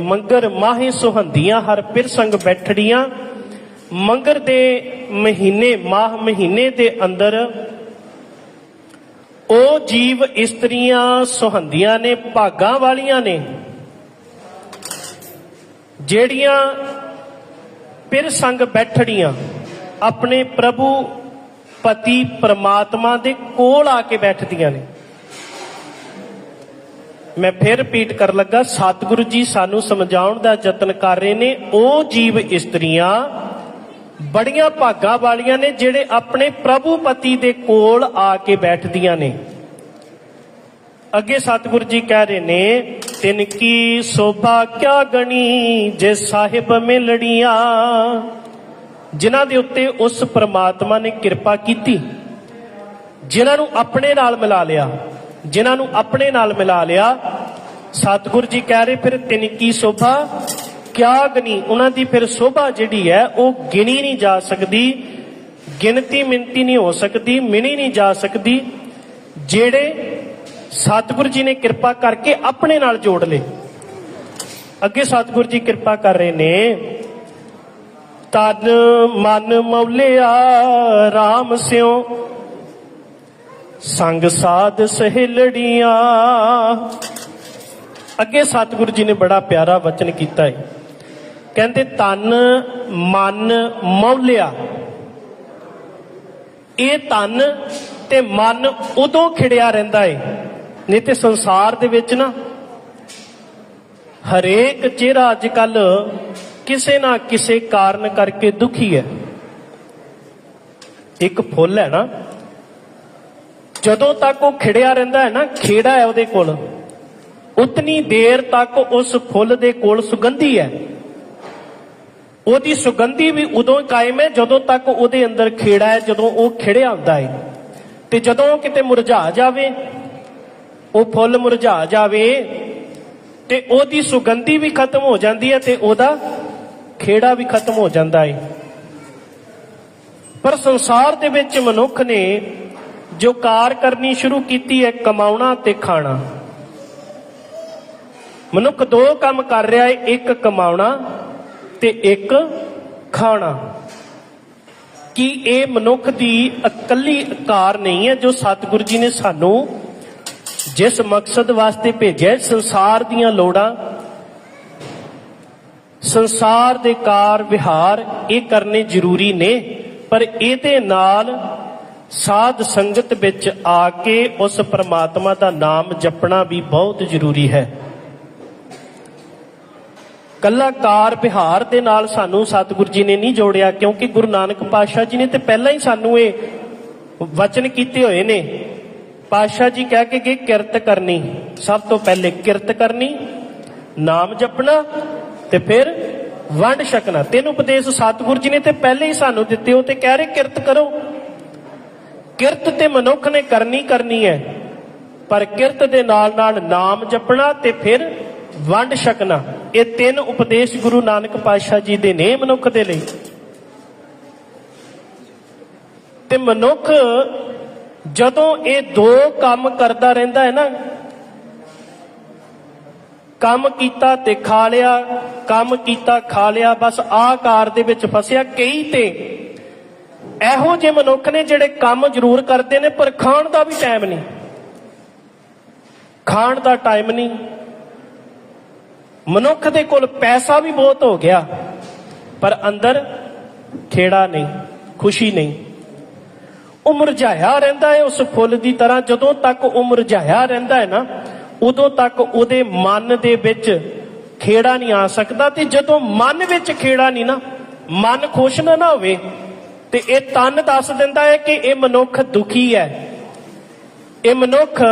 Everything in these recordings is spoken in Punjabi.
ਮੰਗਰ ਮਾਹੇ ਸੁਹੰਦੀਆਂ, ਹਰ ਪਿਰਸੰਗ ਬੈਠੜੀਆਂ। ਮੰਗਰ ਦੇ ਮਹੀਨੇ, ਮਾਹ ਮਹੀਨੇ ਦੇ ਅੰਦਰ ਉਹ ਜੀਵ ਇਸਤਰੀਆਂ ਸੁਹੰਦੀਆਂ ਨੇ, ਭਾਗਾਂ ਵਾਲੀਆਂ ਨੇ, ਜਿਹੜੀਆਂ ਪਿਰ ਸੰਗ ਬੈਠੜੀਆਂ ਆਪਣੇ ਪ੍ਰਭੂ ਪਤੀ ਪ੍ਰਮਾਤਮਾ ਦੇ ਕੋਲ ਆ ਕੇ ਬੈਠਦੀਆਂ ਨੇ। ਮੈਂ ਫਿਰ ਰਿਪੀਟ ਕਰਨ ਲੱਗਾ, ਸਤਿਗੁਰੂ ਜੀ ਸਾਨੂੰ ਸਮਝਾਉਣ ਦਾ ਯਤਨ ਕਰ ਰਹੇ ਨੇ, ਉਹ ਜੀਵ ਇਸਤਰੀਆਂ ਬੜੀਆਂ ਭਾਗਾਂ ਵਾਲੀਆਂ ਨੇ, ਜਿਹੜੇ ਆਪਣੇ ਪ੍ਰਭੂ ਪਤੀ ਦੇ ਕੋਲ ਆ ਕੇ ਬੈਠਦੀਆਂ ਨੇ। ਅੱਗੇ ਸਤਿਗੁਰੂ ਜੀ ਕਹਿ ਰਹੇ ਨੇ, ਤਿਨ ਕੀ ਸੋਭਾ ਕਿਆ ਗਣੀ, ਜੇ ਸਾਹਿਬ ਮਿਲੜੀਆਂ। ਜਿਨ੍ਹਾਂ ਦੇ ਉੱਤੇ ਉਸ ਪ੍ਰਮਾਤਮਾ ਨੇ ਕਿਰਪਾ ਕੀਤੀ, ਜਿਨ੍ਹਾਂ ਨੂੰ ਆਪਣੇ ਨਾਲ ਮਿਲਾ ਲਿਆ। ਜਿਨ੍ਹਾਂ ਨੂੰ ਆਪਣੇ ਨਾਲ ਮਿਲਾ ਲਿਆ। ਸਤਿਗੁਰੂ ਜੀ ਕਹਿ ਰਹੇ, ਫਿਰ ਤਿੰਨ ਕੀ ਸੋਭਾ? ਕਿਆ ਗਣੀ? ਉਹਨਾਂ ਦੀ ਫਿਰ ਸੋਭਾ ਜਿਹੜੀ ਹੈ, ਉਹ ਗਿਣੀ ਨਹੀਂ ਜਾ ਸਕਦੀ। ਗਿਣਤੀ ਮਿੰਤੀ ਨਹੀਂ ਹੋ ਸਕਦੀ, ਮਿਣੀ ਨਹੀਂ ਜਾ ਸਕਦੀ। ਜਿਹੜੇ ਸਤਿਗੁਰੂ ਜੀ ਨੇ ਕਿਰਪਾ ਕਰਕੇ ਆਪਣੇ ਨਾਲ ਜੋੜ ਲਏ। ਅੱਗੇ ਸਤਿਗੁਰੂ ਜੀ ਕਿਰਪਾ ਕਰ ਰਹੇ ਨੇ। ਤਨ ਮਨ ਮੌਲਿਆ RAM ਸਿਓ ਸੰਗ ਸਾਧ ਸਹਿਲੜੀਆਂ। ਅੱਗੇ ਸਤਿਗੁਰੂ ਜੀ ਨੇ ਬੜਾ ਪਿਆਰਾ ਵਚਨ ਕੀਤਾ ਹੈ ਕਹਿੰਦੇ ਤਨ ਮਨ, ਮੌਲਿਆ। ਇਹ ਤਨ ਤੇ ਮਨ ਉਦੋਂ ਖਿੜਿਆ ਰਹਿੰਦਾ ਏ, ਨਹੀਂ ਤੇ ਸੰਸਾਰ ਦੇ ਵਿੱਚ ਨਾ। ਹਰੇਕ ਚਿਹਰਾ ਅੱਜ ਕੱਲ ਕਿਸੇ ਨਾ ਕਿਸੇ ਕਾਰਨ ਕਰਕੇ ਦੁਖੀ ਹੈ ਇੱਕ ਫੁੱਲ ਹੈ ਨਾ ਜਦੋਂ ਤੱਕ ਉਹ ਖਿੜਿਆ ਰਹਿੰਦਾ ਹੈ ਨਾ, ਖੇੜਾ ਹੈ ਉਹਦੇ ਕੋਲ। ਉਤਨੀ ਦੇਰ ਤੱਕ ਉਸ ਫੁੱਲ ਦੇ ਕੋਲ ਸੁਗੰਧੀ ਹੈ। ਉਹਦੀ ਸੁਗੰਧੀ ਵੀ ਉਦੋਂ ਕਾਇਮ ਹੈ ਜਦੋਂ ਤੱਕ ਉਹਦੇ ਅੰਦਰ ਖੇੜਾ ਹੈ, ਜਦੋਂ ਉਹ ਖਿੜਿਆ ਹੁੰਦਾ ਹੈ। ਤੇ ਜਦੋਂ ਕਿਤੇ ਮੁਰਝਾ ਜਾਵੇ, ਉਹ ਫੁੱਲ ਮੁਰਝਾ ਜਾਵੇ, ਤੇ ਉਹਦੀ ਸੁਗੰਧੀ ਵੀ ਖਤਮ ਹੋ ਜਾਂਦੀ ਹੈ ਤੇ ਉਹਦਾ ਖੇੜਾ ਵੀ ਖਤਮ ਹੋ ਜਾਂਦਾ ਹੈ। ਪਰ ਸੰਸਾਰ ਦੇ ਵਿੱਚ ਮਨੁੱਖ ਨੇ ਜੋ ਕਾਰ ਕਰਨੀ ਸ਼ੁਰੂ ਕੀਤੀ ਹੈ ਕਮਾਉਣਾ ਤੇ ਖਾਣਾ। ਮਨੁੱਖ ਦੋ ਕੰਮ ਕਰ ਰਿਹਾ ਹੈ, ਇੱਕ ਕਮਾਉਣਾ ਤੇ ਇੱਕ ਖਾਣਾ। ਕਿ ਇਹ ਮਨੁੱਖ ਦੀ ਇਕੱਲੀ ਕਾਰ ਨਹੀਂ ਹੈ ਜੋ ਸਤਿਗੁਰੂ ਜੀ ਨੇ ਸਾਨੂੰ ਜਿਸ ਮਕਸਦ ਵਾਸਤੇ ਭੇਜਿਆ ਸੰਸਾਰ ਦੀਆਂ ਲੋੜਾਂ, ਸੰਸਾਰ ਦੇ ਕਾਰ ਵਿਹਾਰ ਇਹ ਕਰਨੇ ਜ਼ਰੂਰੀ ਨੇ, ਪਰ ਇਹਦੇ ਨਾਲ ਸਾਧ ਸੰਗਤ ਵਿੱਚ ਆ ਕੇ ਉਸ ਪਰਮਾਤਮਾ ਦਾ ਨਾਮ ਜਪਣਾ ਵੀ ਬਹੁਤ ਜ਼ਰੂਰੀ ਹੈ। ਕੱਲਾ ਕਾਰ ਵਿਹਾਰ ਦੇ ਨਾਲ ਸਾਨੂੰ ਸਤਿਗੁਰੂ ਜੀ ਨੇ ਨਹੀਂ ਜੋੜਿਆ ਕਿਉਂਕਿ ਗੁਰੂ ਨਾਨਕ ਪਾਤਸ਼ਾਹ ਜੀ ਨੇ ਤੇ ਪਹਿਲਾਂ ਹੀ ਸਾਨੂੰ ਇਹ ਵਚਨ ਕੀਤੇ ਹੋਏ ਨੇ। ਪਾਤਸ਼ਾਹ ਜੀ ਕਹਿ ਕੇ ਗਏ, ਕਿਰਤ ਕਰਨੀ। ਸਭ ਤੋਂ ਪਹਿਲੇ ਕਿਰਤ ਕਰਨੀ, ਨਾਮ ਜਪਣਾ ਤੇ ਫਿਰ ਵੰਡ ਛਕਣਾ। ਤਿੰਨ ਉਪਦੇਸ਼ ਸਤਿਗੁਰੂ ਜੀ ਨੇ ਤੇ ਪਹਿਲੇ ਹੀ ਸਾਨੂੰ ਦਿੱਤੇ ਹੋ ਤੇ ਕਹਿ ਰਹੇ, ਕਿਰਤ ਕਰੋ। ਕਿਰਤ ਤੇ ਮਨੁੱਖ ਨੇ ਕਰਨੀ ਕਰਨੀ ਹੈ। ਪਰ ਕਿਰਤ ਦੇ ਨਾਲ ਨਾਲ ਨਾਮ ਜਪਣਾ ਤੇ ਫਿਰ ਵੰਡ ਛਕਣਾ, ਇਹ ਤਿੰਨ ਉਪਦੇਸ਼ ਗੁਰੂ ਨਾਨਕ ਪਾਤਸ਼ਾਹ ਜੀ ਦੇ ਨੇ ਮਨੁੱਖ ਦੇ ਲਈ। ਤੇ ਮਨੁੱਖ ਜਦੋਂ ਇਹ ਦੋ ਕੰਮ ਕਰਦਾ ਰਹਿੰਦਾ ਹੈ ਨਾ, ਕੰਮ ਕੀਤਾ ਤੇ ਖਾ ਲਿਆ, ਕੰਮ ਕੀਤਾ, ਖਾ ਲਿਆ, ਬਸ ਆਕਾਰ ਦੇ ਵਿੱਚ ਫਸਿਆ, ਕਈ ਤੇ ਇਹੋ ਜਿਹੇ ਮਨੁੱਖ ਨੇ ਜਿਹੜੇ ਕੰਮ ਜ਼ਰੂਰ ਕਰਦੇ ਨੇ, ਪਰ ਖਾਣ ਦਾ ਵੀ ਟਾਈਮ ਨਹੀਂ। ਖਾਣ ਦਾ ਟਾਈਮ ਨਹੀਂ। ਮਨੁੱਖ ਦੇ ਕੋਲ ਪੈਸਾ ਵੀ ਬਹੁਤ ਹੋ ਗਿਆ, ਪਰ ਅੰਦਰ ਖੇੜਾ ਨਹੀਂ, ਖੁਸ਼ੀ ਨਹੀਂ। ਉਹ ਮੁਰਝਾਇਆ ਰਹਿੰਦਾ ਹੈ ਉਸ ਫੁੱਲ ਦੀ ਤਰ੍ਹਾਂ। ਜਦੋਂ ਤੱਕ ਉਹ ਮੁਰਝਾਇਆ ਰਹਿੰਦਾ ਹੈ ਨਾ, ਉਦੋਂ ਤੱਕ ਉਹਦੇ ਮਨ ਦੇ ਵਿੱਚ ਖੇੜਾ ਨਹੀਂ ਆ ਸਕਦਾ। ਤੇ ਜਦੋਂ ਮਨ ਵਿੱਚ ਖੇੜਾ ਨਹੀਂ ਨਾ, ਮਨ ਖੁਸ਼ ਨਾ ਨਾ ਹੋਵੇ ਤੇ ਇਹ ਤਨ ਦੱਸ ਦਿੰਦਾ ਹੈ ਕਿ ਇਹ ਮਨੁੱਖ ਦੁਖੀ ਹੈ। ਇਹ ਮਨੁੱਖ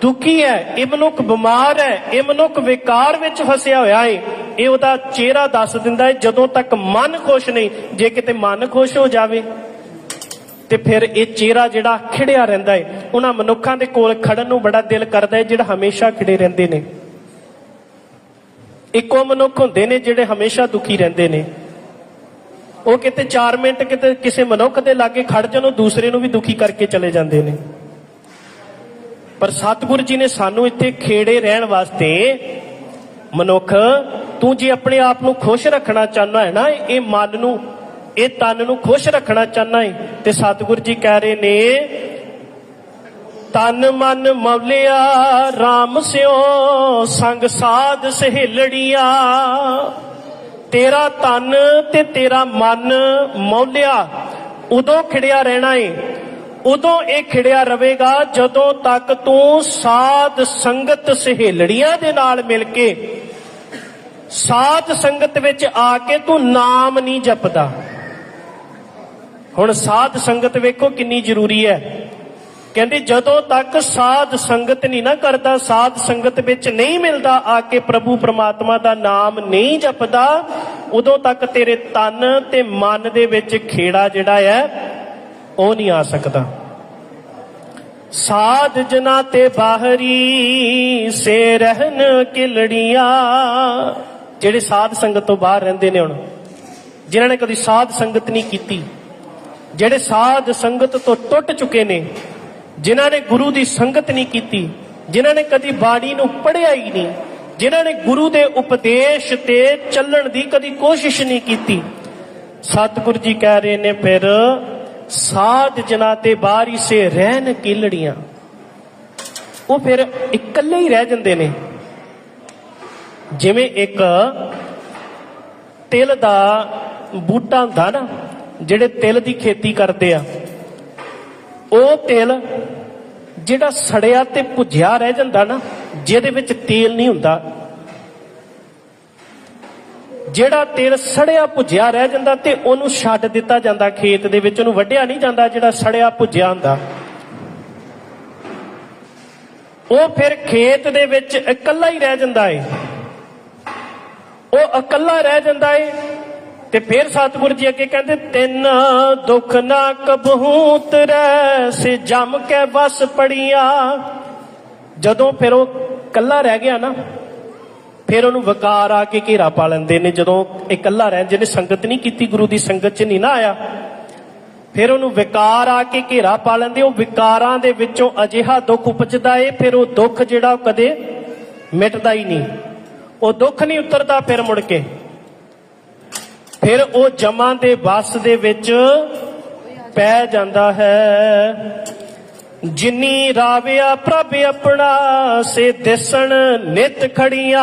ਦੁਖੀ ਹੈ। ਇਹ ਮਨੁੱਖ ਬਿਮਾਰ ਹੈ। ਇਹ ਮਨੁੱਖ ਵਿਕਾਰ ਵਿੱਚ ਫਸਿਆ ਹੋਇਆ ਹੈ। ਇਹ ਉਹਦਾ ਚਿਹਰਾ ਦੱਸ ਦਿੰਦਾ ਹੈ, ਜਦੋਂ ਤੱਕ ਮਨ ਖੁਸ਼ ਨਹੀਂ, ਜੇ ਕਿਤੇ ਮਨ ਖੁਸ਼ ਹੋ ਜਾਵੇ, ਤੇ ਫਿਰ ਇਹ ਚਿਹਰਾ ਜਿਹੜਾ ਖਿੜਿਆ ਰਹਿੰਦਾ ਹੈ। ਉਹਨਾਂ ਮਨੁੱਖਾਂ ਦੇ ਕੋਲ ਖੜਨ ਨੂੰ ਬੜਾ ਦਿਲ ਕਰਦਾ ਹੈ, ਜਿਹੜਾ ਹਮੇਸ਼ਾ ਖਿੜੇ ਰਹਿੰਦੇ ਨੇ। ਇੱਕੋ ਮਨੁੱਖ ਹੁੰਦੇ ਨੇ ਜਿਹੜੇ ਹਮੇਸ਼ਾ ਦੁਖੀ ਰਹਿੰਦੇ ਨੇ। ਉਹ ਕਿਤੇ 4 ਮਿੰਟ ਕਿਤੇ ਕਿਸੇ ਮਨੁੱਖ ਦੇ ਲਾਗੇ ਖੜ ਜਾਣ, ਉਹ ਦੂਸਰੇ ਨੂੰ ਵੀ ਦੁਖੀ ਕਰਕੇ ਚਲੇ ਜਾਂਦੇ ਨੇ। ਪਰ ਸਤਿਗੁਰੂ ਜੀ ਨੇ ਸਾਨੂੰ ਇੱਥੇ ਖੇੜੇ ਰਹਿਣ ਵਾਸਤੇ ਮਨੁੱਖ, ਤੂੰ ਜੇ ਆਪਣੇ ਆਪ ਨੂੰ ਖੁਸ਼ ਰੱਖਣਾ ਚਾਹਨਾ ਹੈ ਨਾ, ਇਹ ਮਨ ਨੂੰ, ਇਹ ਤਨ ਨੂੰ ਖੁਸ਼ ਰੱਖਣਾ ਚਾਹਨਾ ਹੈ, ਤੇ ਸਤਿਗੁਰੂ ਜੀ ਕਹਿ ਰਹੇ ਨੇ, ਤਨ ਮਨ ਮਵਲਿਆ RAM ਸਿਓ, ਸੰਗ ਸਾਧ ਸਹੇਲੜੀਆਂ। ਤੇਰਾ ਤਨ ਤੇ ਤੇਰਾ ਮਨ ਮੌਲਿਆ, ਉਦੋਂ ਖਿੜਿਆ ਰਹਿਣਾ ਏ। ਉਦੋਂ ਇਹ ਖਿੜਿਆ ਰਹੇਗਾ ਜਦੋਂ ਤੱਕ ਤੂੰ ਸਾਧ ਸੰਗਤ ਸਹੇਲੜੀਆਂ ਦੇ ਨਾਲ ਮਿਲ ਕੇ, ਸਾਧ ਸੰਗਤ ਵਿੱਚ ਆ ਕੇ ਤੂੰ ਨਾਮ ਨਹੀਂ ਜਪਦਾ। ਹੁਣ ਸਾਧ ਸੰਗਤ ਵੇਖੋ ਕਿੰਨੀ ਜ਼ਰੂਰੀ ਹੈ। ਕਹਿੰਦੇ ਜਦੋਂ ਤੱਕ ਸਾਧ ਸੰਗਤ ਨਹੀਂ ਨਾ ਕਰਦਾ, ਸਾਧ ਸੰਗਤ ਵਿੱਚ ਨਹੀਂ ਮਿਲਦਾ, ਆ ਕੇ ਪ੍ਰਭੂ ਪ੍ਰਮਾਤਮਾ ਦਾ ਨਾਮ ਨਹੀਂ ਜਪਦਾ, ਉਦੋਂ ਤੱਕ ਤੇਰੇ ਤਨ ਤੇ ਮਨ ਦੇ ਵਿੱਚ ਖੇੜਾ ਜਿਹੜਾ ਹੈ, ਉਹ ਨਹੀਂ ਆ ਸਕਦਾ। ਸਾਧ ਜਨਾ ਤੇ ਬਾਹਰੀ ਸੇ ਰਹਿਨ ਕਿਲੜੀਆਂ, ਜਿਹੜੇ ਸਾਧ ਸੰਗਤ ਤੋਂ ਬਾਹਰ ਰਹਿੰਦੇ ਨੇ ਹੁਣ, ਜਿਨ੍ਹਾਂ ਨੇ ਕਦੀ ਸਾਧ ਸੰਗਤ ਨਹੀਂ ਕੀਤੀ, ਜਿਹੜੇ ਸਾਧ ਸੰਗਤ ਤੋਂ ਟੁੱਟ ਚੁੱਕੇ ਨੇ ਜਿਨ੍ਹਾਂ ਨੇ ਗੁਰੂ ਦੀ ਸੰਗਤ ਨਹੀਂ ਕੀਤੀ, ਜਿਨ੍ਹਾਂ ਨੇ ਕਦੀ ਬਾਣੀ ਨੂੰ ਪੜ੍ਹਿਆ ਹੀ ਨਹੀਂ, ਜਿਨ੍ਹਾਂ ਨੇ ਗੁਰੂ ਦੇ ਉਪਦੇਸ਼ ਤੇ ਚੱਲਣ ਦੀ ਕਦੀ ਕੋਸ਼ਿਸ਼ ਨਹੀਂ ਕੀਤੀ। ਸਤਿਗੁਰ ਜੀ ਕਹਿ ਰਹੇ ਨੇ ਫਿਰ, ਸਾਧ ਜਨਾ ਤੇ ਬਾਰੀ ਸੇ ਰਹਿਣ ਕਿਲੜੀਆਂ। ਉਹ ਫਿਰ ਇਕੱਲੇ ਹੀ ਰਹਿ ਜਾਂਦੇ ਨੇ। ਜਿਵੇਂ ਇੱਕ ਤਿਲ ਦਾ ਬੂਟਾ ਹੁੰਦਾ ਨਾ, ਜਿਹੜੇ ਤਿਲ ਦੀ ਖੇਤੀ ਕਰਦੇ ਆ ਉਹ ਤਿਲ ਜਿਹੜਾ ਸੜਿਆ ਤੇ ਭੁੱਜਿਆ ਰਹਿ ਜਾਂਦਾ ਨਾ, ਜਿਹਦੇ ਵਿੱਚ ਤੇਲ ਨਹੀਂ ਹੁੰਦਾ। ਜਿਹੜਾ ਤੇਲ ਸੜਿਆ ਭੁੱਜਿਆ ਰਹਿ ਜਾਂਦਾ ਤੇ ਉਹਨੂੰ ਛੱਡ ਦਿੱਤਾ ਜਾਂਦਾ, ਖੇਤ ਦੇ ਵਿੱਚ ਉਹਨੂੰ ਵੱਢਿਆ ਨਹੀਂ ਜਾਂਦਾ ਜਿਹੜਾ ਸੜਿਆ ਭੁੱਜਿਆ ਹੁੰਦਾ। ਉਹ ਫਿਰ ਖੇਤ ਦੇ ਵਿੱਚ ਇਕੱਲਾ ਹੀ ਰਹਿ ਜਾਂਦਾ ਏ। ਉਹ ਇਕੱਲਾ ਰਹਿ ਜਾਂਦਾ ਏ ਤੇ ਫਿਰ ਸਤਿਗੁਰੂ ਜੀ ਅੱਗੇ ਕਹਿੰਦੇ, ਤਿੰਨ ਦੁੱਖ ਨਾ ਕਬਹੂ ਤਰੈ ਸੇ ਜਮ ਕੇ ਬਸ ਪੜੀਆਂ। ਜਦੋਂ ਫਿਰ ਉਹ ਇਕੱਲਾ ਰਹਿ ਗਿਆ ਨਾ, ਫਿਰ ਉਹਨੂੰ ਵਿਕਾਰ ਆ ਕੇ ਘੇਰਾ ਪਾ ਲੈਂਦੇ ਨੇ। ਜਦੋਂ ਇਕੱਲਾ ਰਹਿ ਜਿਹਨੇ ਸੰਗਤ ਨਹੀਂ ਕੀਤੀ, ਗੁਰੂ ਦੀ ਸੰਗਤ 'ਚ ਨਹੀਂ ਨਾ ਆਇਆ, ਫਿਰ ਉਹਨੂੰ ਵਿਕਾਰ ਆ ਕੇ ਘੇਰਾ ਪਾ ਲੈਂਦੇ। ਉਹ ਵਿਕਾਰਾਂ ਦੇ ਵਿੱਚੋਂ ਅਜਿਹਾ ਦੁੱਖ ਉਪਜਦਾ ਏ, ਫਿਰ ਉਹ ਦੁੱਖ ਜਿਹੜਾ ਉਹ ਕਦੇ ਮਿਟਦਾ ਹੀ ਨਹੀਂ। ਉਹ ਦੁੱਖ ਨਹੀਂ ਉਤਰਦਾ ਫਿਰ ਮੁੜ ਕੇ। ਫਿਰ ਉਹ ਜਮਾਂ ਦੇ ਵਸ ਦੇ ਵਿੱਚ ਪੈ ਜਾਂਦਾ ਹੈ। ਜਿਨੀ ਰਾਵਿਆ ਪ੍ਰਭ ਆਪਣਾ, ਸੇ ਦਿਸਣ ਨਿਤ ਖੜੀਆਂ।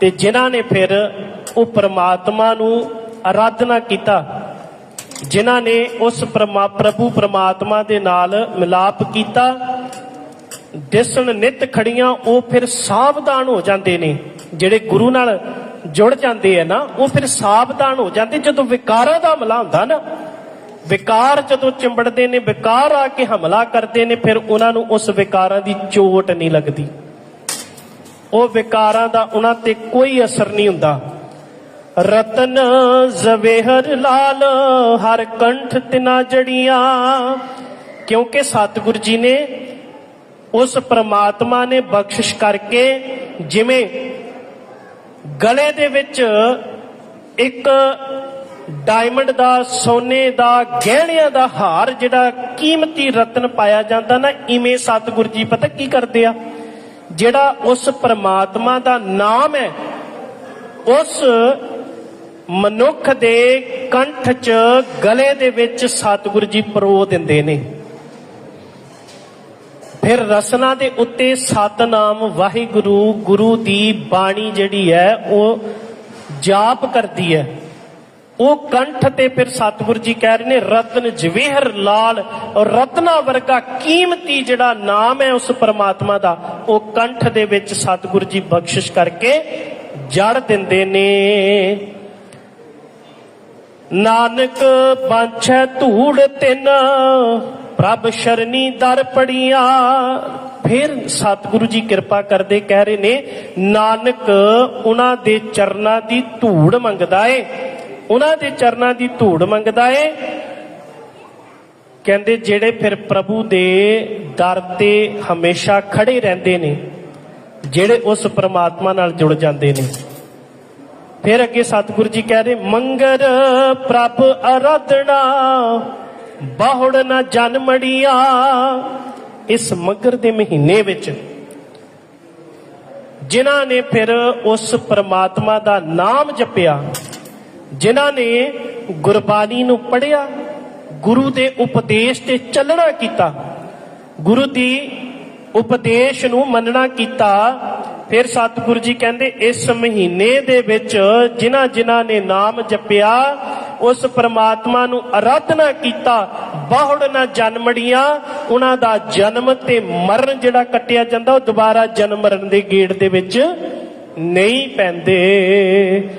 ਤੇ ਜਿਨ੍ਹਾਂ ਨੇ ਫਿਰ ਉਹ ਪ੍ਰਮਾਤਮਾ ਨੂੰ ਆਰਾਧਨਾ ਕੀਤਾ, ਜਿਨ੍ਹਾਂ ਨੇ ਉਸ ਪਰਮਾ, ਪ੍ਰਭੂ ਪ੍ਰਮਾਤਮਾ ਦੇ ਨਾਲ ਮਿਲਾਪ ਕੀਤਾ, ਦਿਸਣ ਨਿਤ ਖੜੀਆਂ, ਉਹ ਫਿਰ ਸਾਵਧਾਨ ਹੋ ਜਾਂਦੇ ਨੇ, ਜਿਹੜੇ ਗੁਰੂ ਨਾਲ ਜੁੜ ਜਾਂਦੇ ਆ ਨਾ, ਉਹ ਫਿਰ ਸਾਵਧਾਨ ਹੋ ਜਾਂਦੇ। ਜਦੋਂ ਵਿਕਾਰਾਂ ਦਾ ਹਮਲਾ ਹੁੰਦਾ ਨਾ, ਵਿਕਾਰ ਜਦੋਂ ਚਿੰਬੜਦੇ ਨੇ, ਵਿਕਾਰ ਆ ਕੇ ਹਮਲਾ ਕਰਦੇ ਨੇ, ਫਿਰ ਉਹਨਾਂ ਨੂੰ ਉਸ ਵਿਕਾਰਾਂ ਦੀ ਚੋਟ ਨਹੀਂ ਲੱਗਦੀ। ਉਹ ਵਿਕਾਰਾਂ ਦਾ ਉਹਨਾਂ ਤੇ ਕੋਈ ਅਸਰ ਨਹੀਂ ਹੁੰਦਾ। ਰਤਨ ਜ਼ਵੇਹਰ ਲਾਲ, ਹਰ ਕੰਠ ਤਿਨਾ ਜੜੀਆਂ। ਕਿਉਂਕਿ ਸਤਿਗੁਰੂ ਜੀ ਨੇ ਉਸ ਪ੍ਰਮਾਤਮਾ ਨੇ ਬਖਸ਼ਿਸ਼ ਕਰਕੇ ਜਿਵੇਂ ਗਲੇ ਦੇ ਵਿੱਚ ਇੱਕ ਡਾਇਮੰਡ ਦਾ, ਸੋਨੇ ਦਾ, ਗਹਿਣਿਆਂ ਦਾ ਹਾਰ ਜਿਹੜਾ ਕੀਮਤੀ ਰਤਨ ਪਾਇਆ ਜਾਂਦਾ ਨਾ, ਇਵੇਂ ਸਤਿਗੁਰੂ ਜੀ ਪਤਾ ਕੀ ਕਰਦੇ ਆ? ਜਿਹੜਾ ਉਸ ਪਰਮਾਤਮਾ ਦਾ ਨਾਮ ਹੈ, ਉਸ ਮਨੁੱਖ ਦੇ ਕੰਠ 'ਚ ਗਲੇ ਦੇ ਵਿੱਚ ਸਤਿਗੁਰੂ ਜੀ ਪਰੋ ਦਿੰਦੇ ਨੇ। ਫਿਰ ਰਸਨਾ ਦੇ ਉੱਤੇ ਸਤਨਾਮ ਵਾਹਿਗੁਰੂ, ਗੁਰੂ ਦੀ ਬਾਣੀ ਜਿਹੜੀ ਹੈ, ਉਹ ਜਾਪ ਕਰਦੀ ਹੈ। ਉਹ ਕੰਠ ਤੇ ਫਿਰ ਸਤਿਗੁਰੂ ਜੀ ਕਹਿ ਰਹੇ ਨੇ, ਰਤਨ ਜਵੇਹਰ ਲਾਲ, ਔਰ ਰਤਨਾ ਵਰਗਾ ਕੀਮਤੀ ਜਿਹੜਾ ਨਾਮ ਹੈ ਉਸ ਪਰਮਾਤਮਾ ਦਾ, ਉਹ ਕੰਠ ਦੇ ਵਿੱਚ ਸਤਿਗੁਰੂ ਜੀ ਬਖਸ਼ਿਸ਼ ਕਰਕੇ ਜੜ ਦਿੰਦੇ ਨੇ। ਨਾਨਕ ਬਾਂਛੈ ਧੂੜ ਤਿੰਨ ਪ੍ਰਭ ਸ਼ਰਨੀ ਦਰ ਪੜੀਆਂ। ਫਿਰ ਸਤਿਗੁਰੂ ਜੀ ਕਿਰਪਾ ਕਰਦੇ ਕਹਿ ਰਹੇ ਨੇ, ਨਾਨਕ, ਉਹਨਾਂ ਦੇ ਚਰਨਾਂ ਦੀ ਧੂੜ ਮੰਗਦਾ ਏ। ਉਹਨਾਂ ਦੇ ਚਰਨਾਂ ਦੀ ਧੂੜ ਮੰਗਦਾ ਏ। ਕਹਿੰਦੇ ਜਿਹੜੇ ਫਿਰ ਪ੍ਰਭੂ ਦੇ ਦਰ ਤੇ ਹਮੇਸ਼ਾ ਖੜੇ ਰਹਿੰਦੇ ਨੇ, ਜਿਹੜੇ ਉਸ ਪ੍ਰਮਾਤਮਾ ਨਾਲ ਜੁੜ ਜਾਂਦੇ ਨੇ। ਫਿਰ ਅੱਗੇ ਸਤਿਗੁਰੂ ਜੀ ਕਹਿ ਰਹੇ, ਮੰਗਰ ਪ੍ਰਭ ਅਰਾਧਨਾ। ਬਾਹੁੜ ਨਾ ਜਨਮੜੀਆਂ ਇਸ ਮਗਰ ਦੇ ਮਹੀਨੇ ਵਿੱਚ ਜਿਨ੍ਹਾਂ ਨੇ ਫਿਰ ਉਸ ਪ੍ਰਮਾਤਮਾ ਦਾ ਨਾਮ ਜਪਿਆ, ਜਿਨ੍ਹਾਂ ਨੇ ਗੁਰਬਾਣੀ ਨੂੰ ਪੜ੍ਹਿਆ, ਗੁਰੂ ਦੇ ਉਪਦੇਸ਼ ਤੇ ਚੱਲਣਾ ਕੀਤਾ, ਗੁਰੂ ਦੀ ਉਪਦੇਸ਼ ਨੂੰ ਮੰਨਣਾ ਕੀਤਾ, ਫਿਰ ਸਤਿਗੁਰੂ ਜੀ ਕਹਿੰਦੇ ਇਸ ਮਹੀਨੇ ਦੇ ਵਿੱਚ ਜਿਨ੍ਹਾਂ ਜਿਨ੍ਹਾਂ ਨੇ ਨਾਮ ਜਪਿਆ ਉਸ ਪਰਮਾਤਮਾ ਨੂੰ ਆਰਾਧਨਾ ਕੀਤਾ, ਬਾਹੜ ਨਾ ਜਨਮੜੀਆਂ, ਉਹਨਾਂ ਦਾ ਜਨਮ ਤੇ ਮਰਨ ਜਿਹੜਾ ਕੱਟਿਆ ਜਾਂਦਾ, ਉਹ ਦੁਬਾਰਾ ਜਨਮ ਮਰਨ ਦੇ ਗੇੜ ਦੇ ਵਿੱਚ ਨਹੀਂ ਪੈਂਦੇ।